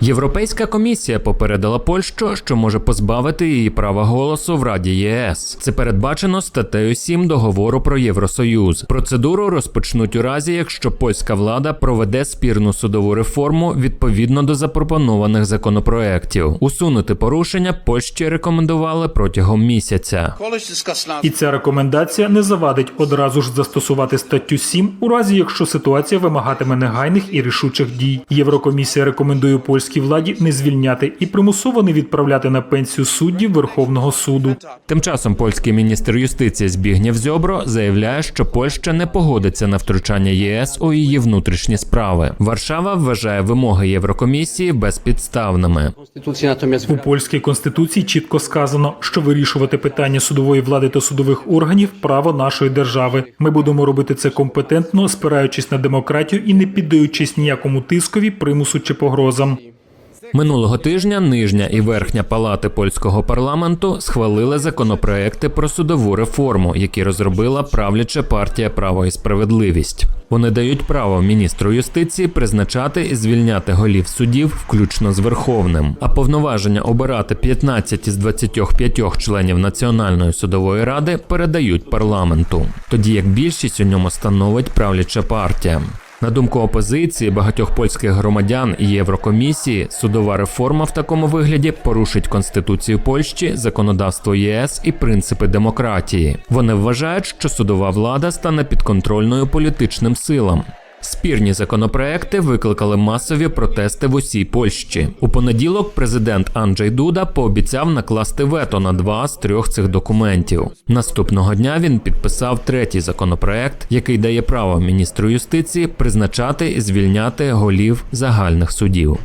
Європейська комісія попередила Польщу, що може позбавити її права голосу в Раді ЄС. Це передбачено статтею 7 договору про Євросоюз. Процедуру розпочнуть у разі, якщо польська влада проведе спірну судову реформу відповідно до запропонованих законопроєктів. Усунути порушення Польщі рекомендували протягом місяця. І ця рекомендація не завадить одразу ж застосувати статтю 7 у разі, якщо ситуація вимагатиме негайних і рішучих дій. Єврокомісія рекомендує польській владі не звільняти і примусово не відправляти на пенсію суддів Верховного суду. Тим часом польський міністр юстиції Збігнєв Зьобро заявляє, що Польща не погодиться на втручання ЄС у її внутрішні справи. Варшава вважає вимоги Єврокомісії безпідставними. У польській конституції чітко сказано, що вирішувати питання судової влади та судових органів право нашої держави. Ми будемо робити це компетентно, спираючись на демократію і не піддаючись ніякому тискові, примусу чи погрозам. Минулого тижня нижня і верхня палати польського парламенту схвалили законопроекти про судову реформу, які розробила правляча партія Право і справедливість. Вони дають право міністру юстиції призначати і звільняти голів судів, включно з верховним. А повноваження обирати 15 із 25 членів Національної судової ради передають парламенту, тоді як більшість у ньому становить правляча партія. На думку опозиції, багатьох польських громадян і Єврокомісії, судова реформа в такому вигляді порушить конституцію Польщі, законодавство ЄС і принципи демократії. Вони вважають, що судова влада стане підконтрольною політичним силам. Спірні законопроекти викликали масові протести в усій Польщі. У понеділок президент Анджей Дуда пообіцяв накласти вето на два з трьох цих документів. Наступного дня він підписав третій законопроект, який дає право міністру юстиції призначати і звільняти голів загальних судів.